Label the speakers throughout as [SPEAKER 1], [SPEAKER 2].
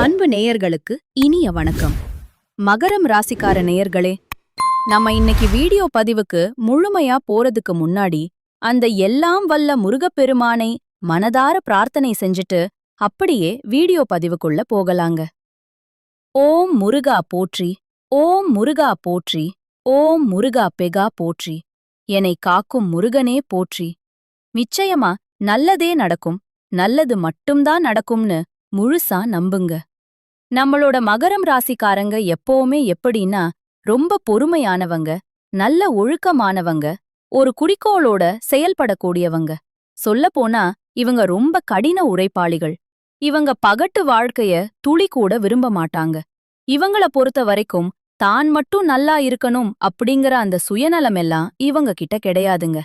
[SPEAKER 1] அன்பு நேயர்களுக்கு இனிய வணக்கம். மகரம் ராசிக்கார நேயர்களே நம்ம இன்னைக்கு வீடியோ பதிவுக்கு முழுமையா போறதுக்கு முன்னாடி அந்த எல்லாம் வல்ல முருகப்பெருமானை மனதார பிரார்த்தனை செஞ்சுட்டு அப்படியே வீடியோ பதிவுக்குள்ள போகலாங்க. ஓம் முருகா போற்றி ஓம் முருகா போற்றி ஓம் முருகா பெகா போற்றி என்னை காக்கும் முருகனே போற்றி. நிச்சயமா நல்லதே நடக்கும் நல்லது மட்டும்தான் நடக்கும்னு முழுசா நம்புங்க. நம்மளோட மகரம் ராசிக்காரங்க எப்பவுமே எப்படின்னா ரொம்ப பொறுமையானவங்க நல்ல ஒழுக்கமானவங்க ஒரு குறிக்கோளோட செயல்படக்கூடியவங்க. சொல்லப்போனா இவங்க ரொம்ப கடின உழைப்பாளிகள். இவங்க பகட்டு வாழ்க்கைய துளி கூட விரும்ப மாட்டாங்க. இவங்கள பொறுத்த வரைக்கும் தான் மட்டும் நல்லா இருக்கணும் அப்படிங்கிற அந்த சுயநலமெல்லாம் இவங்க கிட்ட கிடையாதுங்க.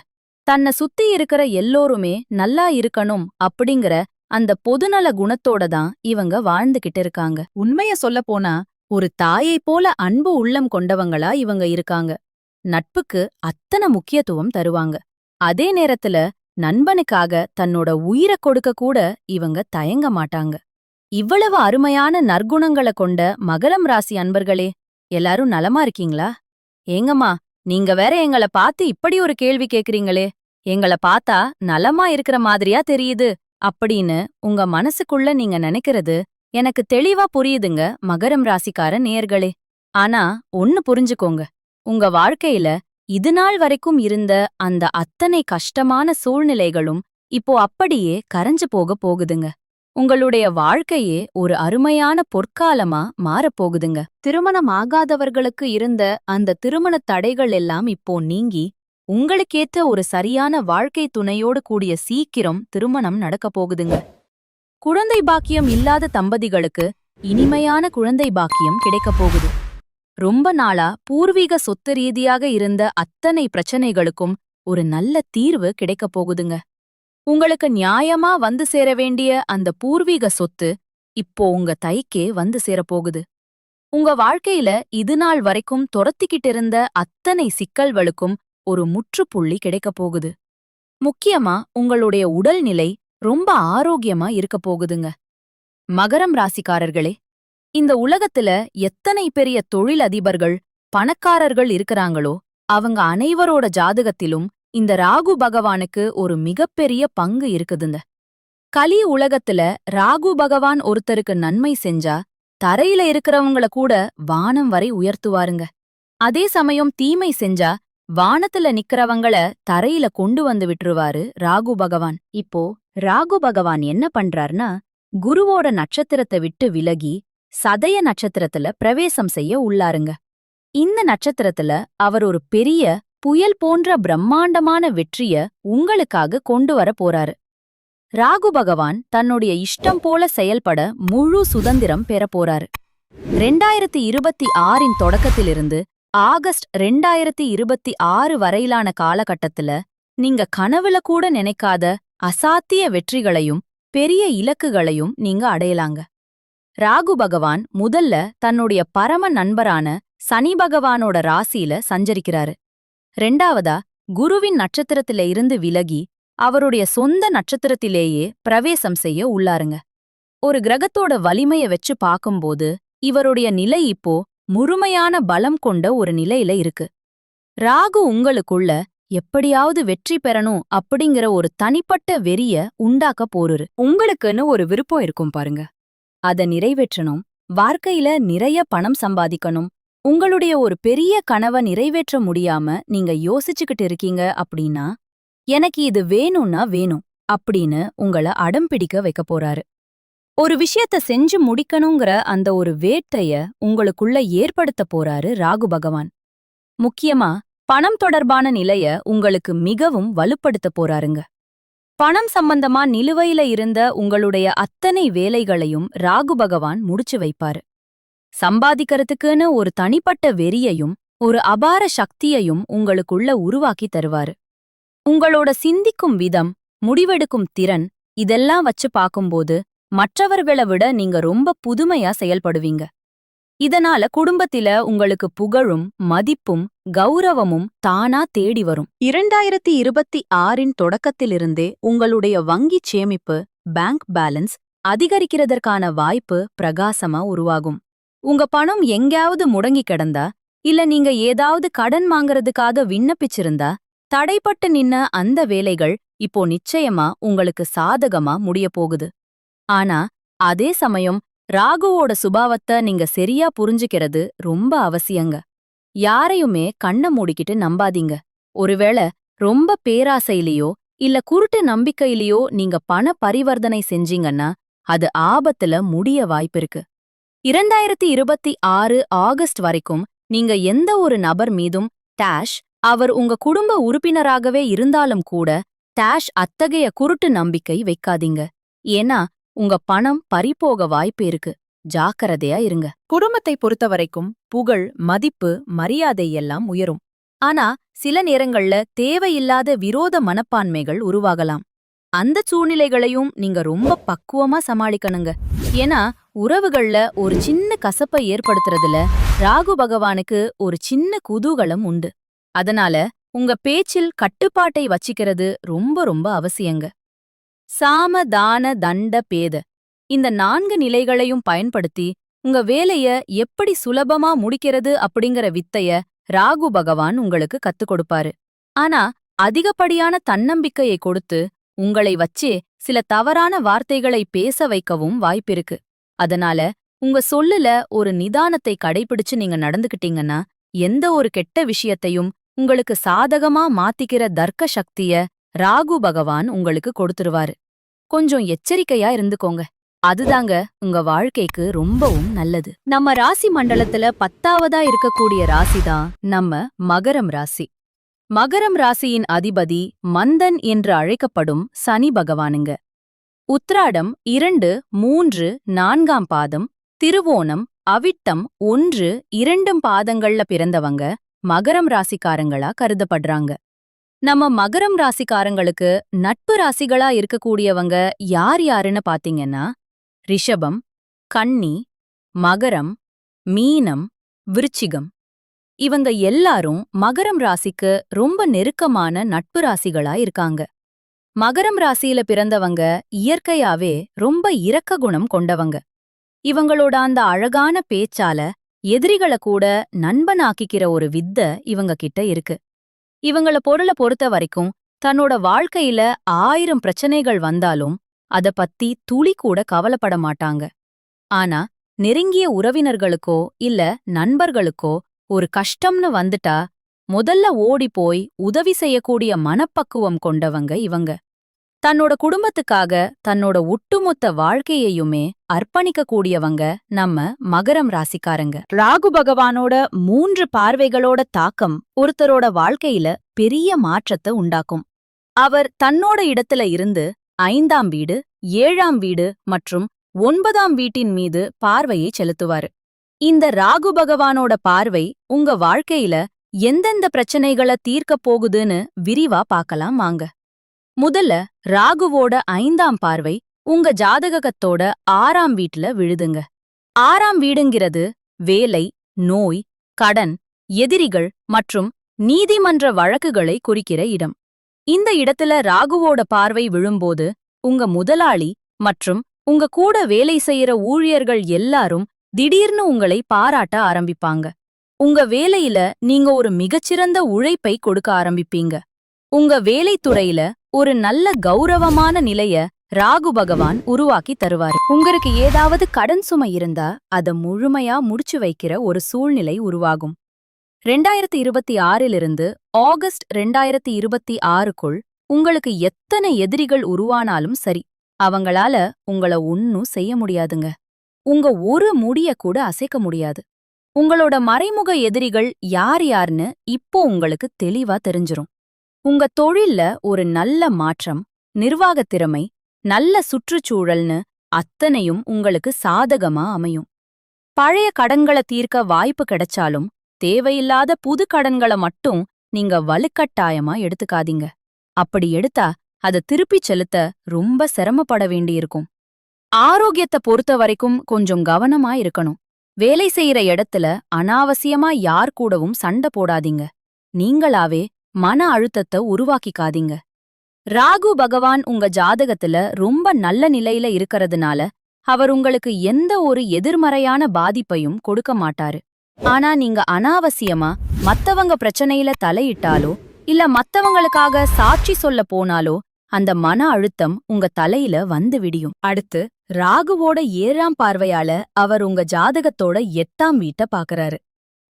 [SPEAKER 1] தன்னை சுத்தி இருக்கிற எல்லோருமே நல்லா இருக்கணும் அப்படிங்கிற அந்த பொதுநல குணத்தோட தான் இவங்க வாழ்ந்துகிட்டு இருக்காங்க. உண்மைய சொல்ல போனா ஒரு தாயை போல அன்பு உள்ளம் கொண்டவங்களா இவங்க இருக்காங்க. நட்புக்கு அத்தனை முக்கியத்துவம் தருவாங்க. அதே நேரத்துல நண்பனுக்காக தன்னோட உயிரை கொடுக்க கூட இவங்க தயங்க மாட்டாங்க. இவ்வளவு அருமையான நற்குணங்கள கொண்ட மகரம் ராசி அன்பர்களே எல்லாரும் நலமா இருக்கீங்களா? ஏங்கம்மா நீங்க வேற எங்கள பார்த்து இப்படி ஒரு கேள்வி கேக்குறீங்களே. எங்கள பார்த்தா நலமா இருக்கிற மாதிரியா தெரியுது. அப்படின்னு உங்க மனசுக்குள்ள நீங்க நினைக்கிறது எனக்கு தெளிவா புரியுதுங்க மகரம் ராசிக்கார நேயர்களே. ஆனா ஒன்னு புரிஞ்சுக்கோங்க. உங்க வாழ்க்கையில இது நாள் வரைக்கும் இருந்த அந்த அத்தனை கஷ்டமான சூழ்நிலைகளும் இப்போ அப்படியே கரைஞ்சு போக போகுதுங்க. உங்களுடைய வாழ்க்கையே ஒரு அருமையான பொற்காலமா மாறப்போகுதுங்க. திருமணம் ஆகாதவர்களுக்கு இருந்த அந்த திருமண தடைகள் எல்லாம் இப்போ நீங்கி உங்களுக்கேற்ற ஒரு சரியான வாழ்க்கை துணையோடு கூடிய சீக்கிரம் திருமணம் நடக்கப் போகுதுங்க. குழந்தை பாக்கியம் இல்லாத தம்பதிகளுக்கு இனிமையான குழந்தை பாக்கியம் கிடைக்கப் போகுது. ரொம்ப நாளா பூர்வீக சொத்து ரீதியாக இருந்த அத்தனை பிரச்சனைகளுக்கும் ஒரு நல்ல தீர்வு கிடைக்கப் போகுதுங்க. உங்களுக்கு நியாயமா வந்து சேர வேண்டிய அந்த பூர்வீக சொத்து இப்போ உங்க தைக்கே வந்து சேரப்போகுது உங்க வாழ்க்கையில இது நாள் வரைக்கும் துரத்திக்கிட்டு இருந்த அத்தனை சிக்கல்களுக்கும் ஒரு முற்றுப்புள்ளி கிடைக்கப் போகுது. முக்கியமா உங்களுடைய உடல்நிலை ரொம்ப ஆரோக்கியமா இருக்கப் போகுதுங்க. மகரம் ராசிக்காரர்களே இந்த உலகத்துல எத்தனை பெரிய தொழிலதிபர்கள் பணக்காரர்கள் இருக்கறாங்களோ அவங்க அனைவரோட ஜாதகத்திலும் இந்த ராகு பகவானுக்கு ஒரு மிகப்பெரிய பங்கு இருக்குதுங்க. கலி உலகத்துல ராகு பகவான் ஒருத்தருக்கு நன்மை செஞ்சா தரையில இருக்கிறவங்கள கூட வானம் வரை உயர்த்துவாருங்க. அதே சமயம் தீமை செஞ்சா வானத்துல நிக்கிறவங்கள தரையில கொண்டு வந்து விட்டுருவாரு ராகு பகவான். இப்போ ராகு பகவான் என்ன பண்றார்னா குருவோட நட்சத்திரத்தை விட்டு விலகி சதய நட்சத்திரத்துல பிரவேசம் செய்ய உள்ளாருங்க. இந்த நட்சத்திரத்துல அவர் ஒரு பெரிய புயல் போன்ற பிரம்மாண்டமான வெற்றிய உங்களுக்காக கொண்டு வர போறாரு. ராகு பகவான் தன்னுடைய இஷ்டம் போல செயல்பட முழு சுதந்திரம் பெறப்போறாரு போறாரு. ரெண்டாயிரத்தி இருபத்தி ஆறின் தொடக்கத்திலிருந்து ஆகஸ்ட் ரெண்டாயிரத்தி இருபத்தி ஆறு வரையிலான காலகட்டத்துல நீங்க கனவுல கூட நினைக்காத அசாத்திய வெற்றிகளையும் பெரிய இலக்குகளையும் நீங்க அடையலாங்க. ராகு பகவான் முதல்ல தன்னுடைய பரம நண்பரான சனி பகவானோட ராசியில சஞ்சரிக்கிறாரு. ரெண்டாவதா குருவின் நட்சத்திரத்தில இருந்து விலகி அவருடைய சொந்த நட்சத்திரத்திலேயே பிரவேசம் செய்ய உள்ளாருங்க. ஒரு கிரகத்தோட வலிமைய வச்சு பார்க்கும்போது இவருடைய நிலை இப்போ முழுமையான பலம் கொண்ட ஒரு நிலையில இருக்கு. ராகு உங்களுக்குள்ள எப்படியாவது வெற்றி பெறணும் அப்படிங்கிற ஒரு தனிப்பட்ட வெறிய உண்டாக்க போருரு. உங்களுக்குன்னு ஒரு விருப்பம் இருக்கும் பாருங்க. அத நிறைவேற்றணும். வாழ்க்கையில நிறைய பணம் சம்பாதிக்கணும். உங்களுடைய ஒரு பெரிய கனவை நிறைவேற்ற முடியாம நீங்க யோசிச்சுக்கிட்டு இருக்கீங்க அப்படின்னா எனக்கு இது வேணும்னா வேணும் அப்படின்னு உங்கள அடம் பிடிக்க வைக்க போறாரு. ஒரு விஷயத்த செஞ்சு முடிக்கணுங்கிற அந்த ஒரு வேட்டைய உங்களுக்குள்ள ஏற்படுத்த போறாரு ராகு பகவான். முக்கியமா பணம் தொடர்பான நிலைய உங்களுக்கு மிகவும் வலுப்படுத்த போறாருங்க. பணம் சம்பந்தமா நிலுவையில இருந்த உங்களுடைய அத்தனை வேலைகளையும் ராகு பகவான் முடிச்சு வைப்பாரு. சம்பாதிக்கிறதுக்குன்னு ஒரு தனிப்பட்ட வெறியையும் ஒரு அபார சக்தியையும் உங்களுக்குள்ள உருவாக்கி தருவாரு. உங்களோட சிந்திக்கும் விதம் முடிவெடுக்கும் திறன் இதெல்லாம் வச்சு பார்க்கும்போது மற்றவர்கள விட நீங்க ரொம்ப புதுமையா செயல்படுவீங்க. இதனால குடும்பத்தில உங்களுக்கு புகழும் மதிப்பும் கௌரவமும் தானா தேடி வரும். இரண்டாயிரத்தி இருபத்தி ஆறின் தொடக்கத்திலிருந்தே உங்களுடைய வங்கிச் சேமிப்பு பேங்க் பேலன்ஸ் அதிகரிக்கிறதற்கான வாய்ப்பு பிரகாசமா உருவாகும். உங்க பணம் எங்கேயாவது முடங்கி கிடந்தா இல்ல நீங்க ஏதாவது கடன் வாங்கறதுக்காக விண்ணப்பிச்சிருந்தா தடைப்பட்டு நின்ன அந்த வேலைகள் இப்போ நிச்சயமா உங்களுக்கு சாதகமா முடிய போகுது. ஆனா அதே சமயம் ராகுவோட சுபாவத்தை நீங்க சரியா புரிஞ்சுக்கிறது ரொம்ப அவசியங்க. யாரையுமே கண்ண மூடிக்கிட்டு நம்பாதீங்க. ஒருவேளை ரொம்ப பேராசையிலயோ இல்ல குருட்டு நம்பிக்கையிலயோ நீங்க பண பரிவர்த்தனை செஞ்சீங்கன்னா அது ஆபத்துல முடிய வாய்ப்பிருக்கு இரண்டாயிரத்தி இருபத்தி ஆறு ஆகஸ்ட் வரைக்கும் நீங்க எந்த ஒரு நபர் மீதும் டேஷ் அவர் உங்க குடும்ப உறுப்பினராகவே இருந்தாலும் கூட டேஷ் அத்தகைய குருட்டு நம்பிக்கை வைக்காதீங்க. ஏன்னா உங்க பணம் பறிபோக வாய்ப்பு இருக்கு. ஜாக்கிரதையா இருங்க. குடும்பத்தை பொறுத்தவரைக்கும் புகழ் மதிப்பு மரியாதை எல்லாம் உயரும். ஆனா சில நேரங்கள்ல தேவையில்லாத விரோத மனப்பான்மைகள் உருவாகலாம். அந்த சூழ்நிலைகளையும் நீங்க ரொம்ப பக்குவமா சமாளிக்கணுங்க. ஏன்னா உறவுகள்ல ஒரு சின்ன கசப்பை ஏற்படுத்துறதுல ராகு பகவானுக்கு ஒரு சின்ன குதூகலம் உண்டு. அதனால உங்க பேச்சில் கட்டுப்பாட்டை வச்சிக்கிறது ரொம்ப ரொம்ப அவசியங்க. சாம தான தண்ட பேத. இந்த நான்கு நிலைகளையும் பயன்படுத்தி உங்க வேலைய எப்படி சுலபமா முடிக்கிறது அப்படிங்கிற வித்தைய ராகு பகவான் உங்களுக்கு கத்துக் கொடுப்பாரு. ஆனா அதிகப்படியான தன்னம்பிக்கையை கொடுத்து உங்களை வச்சே சில தவறான வார்த்தைகளை பேச வைக்கவும் வாய்ப்பிருக்கு அதனால உங்க சொல்லுல ஒரு நிதானத்தை கடைபிடிச்சு நீங்க நடந்துகிட்டீங்கன்னா எந்த ஒரு கெட்ட விஷயத்தையும் உங்களுக்கு சாதகமா மாத்திக்கிற தர்க்க சக்திய ராகு பகவான் உங்களுக்கு கொடுத்துருவாரு. கொஞ்சம் எச்சரிக்கையா இருந்துக்கோங்க. அதுதாங்க உங்க வாழ்க்கைக்கு ரொம்பவும் நல்லது. நம்ம ராசி மண்டலத்துல பத்தாவதா இருக்கக்கூடிய ராசிதான் நம்ம மகரம் ராசி. மகரம் ராசியின் அதிபதி மந்தன் என்று அழைக்கப்படும் சனி பகவானுங்க. உத்ராடம் இரண்டு மூன்று நான்காம் பாதம் திருவோணம் அவிட்டம் ஒன்று இரண்டும் பாதங்கள்ல பிறந்தவங்க மகரம் ராசிக்காரங்களா கருதப்படுறாங்க. நம்ம மகரம் ராசிக்காரங்களுக்கு நட்பு ராசிகளா இருக்கக்கூடியவங்க யார் யாருன்னு பாத்தீங்கன்னா ரிஷபம் கன்னி மகரம் மீனம் விருச்சிகம். இவங்க எல்லாரும் மகரம் ராசிக்கு ரொம்ப நெருக்கமான நட்பு ராசிகளா இருக்காங்க. மகரம் ராசியில பிறந்தவங்க இயற்கையாவே ரொம்ப இரக்க குணம் கொண்டவங்க. இவங்களோட அந்த அழகான பேச்சால எதிரிகள கூட நண்பனாக்கிக்கிற ஒரு வித்த இவங்க கிட்ட இருக்கு. இவங்கள பொருள பொறுத்த வரைக்கும் தன்னோட வாழ்க்கையில ஆயிரம் பிரச்சனைகள் வந்தாலும் அத பத்தி துளி கூட கவலைப்பட மாட்டாங்க. ஆனா நெருங்கிய உறவினர்களுக்கோ இல்ல நண்பர்களுக்கோ ஒரு கஷ்டம்னு வந்துட்டா முதல்ல ஓடி போய் உதவி செய்யக்கூடிய மனப்பக்குவம் கொண்டவங்க இவங்க. தன்னோட குடும்பத்துக்காக தன்னோட ஒட்டுமொத்த வாழ்க்கையையுமே அர்ப்பணிக்க கூடியவங்க நம்ம மகரம் ராசிக்காரங்க. ராகு பகவானோட மூன்று பார்வைகளோட தாக்கம் ஒருத்தரோட வாழ்க்கையில பெரிய மாற்றத்தை உண்டாக்கும். அவர் தன்னோட இடத்துல இருந்து ஐந்தாம் வீடு ஏழாம் வீடு மற்றும் ஒன்பதாம் வீட்டின் மீது பார்வையை செலுத்துவாரு. இந்த ராகு பகவானோட பார்வை உங்க வாழ்க்கையில எந்தெந்த பிரச்சனைகளை தீர்க்கப் போகுதுன்னு விரிவா பார்க்கலாம் வாங்க. முதல்ல ராகுவோட ஐந்தாம் பார்வை உங்க ஜாதகத்தோட ஆறாம் வீட்ல விழுதுங்க. ஆறாம் வீடுங்கிறது வேலை நோய் கடன் எதிரிகள் மற்றும் நீதிமன்ற வழக்குகளை குறிக்கிற இடம். இந்த இடத்துல ராகுவோட பார்வை விழும்போது உங்க முதலாளி மற்றும் உங்க கூட வேலை செய்யற ஊழியர்கள் எல்லாரும் திடீர்னு உங்களை பாராட்ட ஆரம்பிப்பாங்க. உங்க வேலையில நீங்க ஒரு மிகச்சிறந்த உழைப்பை கொடுக்க ஆரம்பிப்பீங்க. உங்க வேலைத்துறையில ஒரு நல்ல கௌரவமான நிலைய ராகு பகவான் உருவாக்கி தருவாரு. உங்களுக்கு ஏதாவது கடன் சுமை இருந்தா அத முழுமையா முடிச்சு வைக்கிற ஒரு சூழ்நிலை உருவாகும். ரெண்டாயிரத்தி இருபத்தி ஆறிலிருந்து ஆகஸ்ட் ரெண்டாயிரத்தி இருபத்தி ஆறுக்குள் உங்களுக்கு எத்தனை எதிரிகள் உருவானாலும் சரி அவங்களால உங்கள ஒன்னும் செய்ய முடியாதுங்க. உங்க ஒரு முடிய கூட அசைக்க முடியாது. உங்களோட மறைமுக எதிரிகள் யார் யார்னு இப்போ உங்களுக்கு தெளிவா தெரிஞ்சிரும். உங்க தொழில்ல ஒரு நல்ல மாற்றம் நிர்வாக திறமை நல்ல சுற்றுச்சூழல்னு அத்தனையும் உங்களுக்கு சாதகமா அமையும். பழைய கடன்களை தீர்க்க வாய்ப்பு கிடைச்சாலும் தேவையில்லாத புது கடன்கள மட்டும் நீங்க வலுக்கட்டாயமா எடுத்துக்காதீங்க. அப்படி எடுத்தா அதை திருப்பிச் செலுத்த ரொம்ப சிரமப்பட வேண்டியிருக்கும். ஆரோக்கியத்தை பொறுத்த வரைக்கும் கொஞ்சம் கவனமா இருக்கணும். வேலை செய்யற இடத்துல அனாவசியமா யார் கூடவும் சண்டை போடாதீங்க. நீங்களாவே மன அழுத்தத்தை உருவாக்கிக்காதீங்க. ராகு பகவான் உங்க ஜாதகத்துல ரொம்ப நல்ல நிலையில இருக்கறதுனால அவர் உங்களுக்கு எந்த ஒரு எதிர்மறையான பாதிப்பையும் கொடுக்க மாட்டாரு. ஆனா நீங்க அனாவசியமா மத்தவங்க பிரச்சனையில தலையிட்டாலோ இல்ல மத்தவங்களுக்காக சாட்சி சொல்ல போனாலோ அந்த மன அழுத்தம் உங்க தலையில வந்து விடியும். அடுத்து ராகுவோட ஏழாம் பார்வையால அவர் உங்க ஜாதகத்தோட எட்டாம் வீட்ட பாக்குறாரு.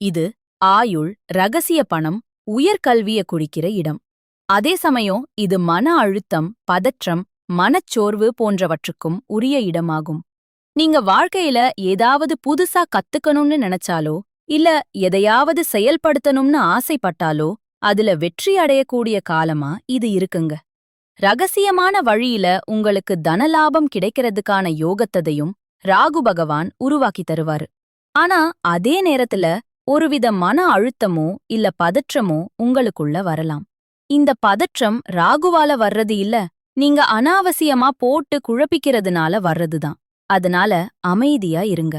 [SPEAKER 1] இது ஆயுள் ரகசிய பணம் உயர்கல்விய குறிக்கிற இடம். அதே சமயம் இது மன அழுத்தம் பதற்றம் மனச்சோர்வு போன்றவற்றுக்கும் உரிய இடமாகும். நீங்க வாழ்க்கையில ஏதாவது புதுசா கத்துக்கணும்னு நினைச்சாலோ இல்ல எதையாவது செயல்படுத்தணும்னு ஆசைப்பட்டாலோ அதுல வெற்றி அடையக்கூடிய காலமா இது இருக்குங்க. ரகசியமான வழியில உங்களுக்கு தனலாபம் கிடைக்கிறதுக்கான யோகத்ததையும் ராகு பகவான் உருவாக்கி தருவாரு. ஆனா அதே நேரத்துல ஒருவித மன அழுத்தமோ இல்ல பதற்றமோ உங்களுக்குள்ள வரலாம். இந்த பதற்றம் ராகுவால வர்றது இல்ல நீங்க அனாவசியமா போட்டு குழப்பிக்கிறதுனால வர்றதுதான். அதனால அமைதியா இருங்க.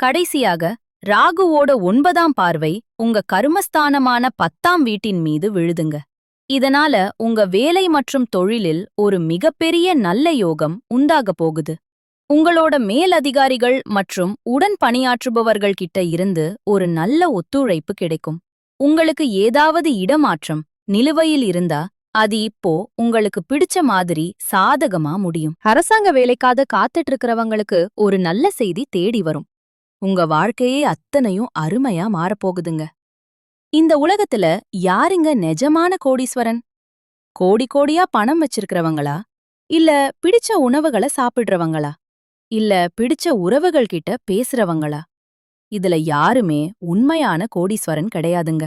[SPEAKER 1] கடைசியாக ராகுவோட ஒன்பதாம் பார்வை உங்க கருமஸ்தானமான பத்தாம் வீட்டின் மீது விழுதுங்க. இதனால உங்க வேலை மற்றும் தொழிலில் ஒரு மிகப்பெரிய நல்ல யோகம் உண்டாகப் போகுது. உங்களோட மேலதிகாரிகள் மற்றும் உடன் பணியாற்றுபவர்கள் கிட்ட இருந்து ஒரு நல்ல ஒத்துழைப்பு கிடைக்கும். உங்களுக்கு ஏதாவது இடமாற்றம் நிலுவையில் இருந்தா அது இப்போ உங்களுக்கு பிடிச்ச மாதிரி சாதகமா முடியும். அரசாங்க வேலைக்காக காத்துட்டு இருக்கிறவங்களுக்கு ஒரு நல்ல செய்தி தேடி வரும். உங்க வாழ்க்கையே அத்தனையும் அருமையா மாறப்போகுதுங்க. இந்த உலகத்துல யாருங்க நெஜமான கோடீஸ்வரன்? கோடி கோடியா பணம் வச்சிருக்கிறவங்களா? இல்ல பிடிச்ச உணவுகளை சாப்பிடுறவங்களா? இல்ல பிடிச்ச உறவுகள் கிட்ட பேசுறவங்களா? இதுல யாருமே உண்மையான கோடீஸ்வரன் கிடையாதுங்க.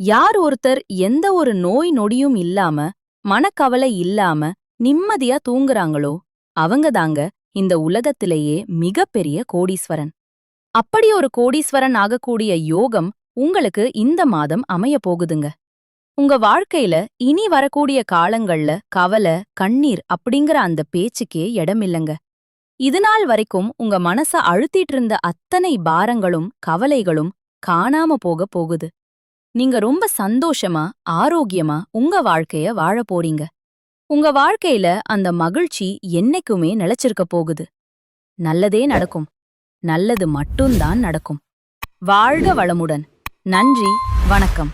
[SPEAKER 1] யார் ஒருத்தர் எந்த ஒரு நோய் நொடியும் இல்லாம மனக்கவலை இல்லாம நிம்மதியா தூங்குறாங்களோ அவங்கதாங்க இந்த உலகத்திலேயே மிகப்பெரிய கோடீஸ்வரன். அப்படி ஒரு கோடீஸ்வரன் ஆகக்கூடிய யோகம் உங்களுக்கு இந்த மாதம் அமைய போகுதுங்க. உங்க வாழ்க்கையில இனி வரக்கூடிய காலங்கள்ல கவலை கண்ணீர் அப்படிங்கிற அந்த பேச்சுக்கே இடமில்லைங்க. இதுநாள் வரைக்கும் உங்க மனச அழுத்திட்டு இருந்த அத்தனை பாரங்களும் கவலைகளும் காணாம போக போகுது. நீங்க ரொம்ப சந்தோஷமா ஆரோக்கியமா உங்க வாழ்க்கைய வாழ போறீங்க. உங்க வாழ்க்கையில அந்த மகிழ்ச்சி என்னைக்குமே நிலைச்சிருக்க போகுது. நல்லதே நடக்கும். நல்லது மட்டும்தான் நடக்கும். வாழ்க வளமுடன். நன்றி. வணக்கம்.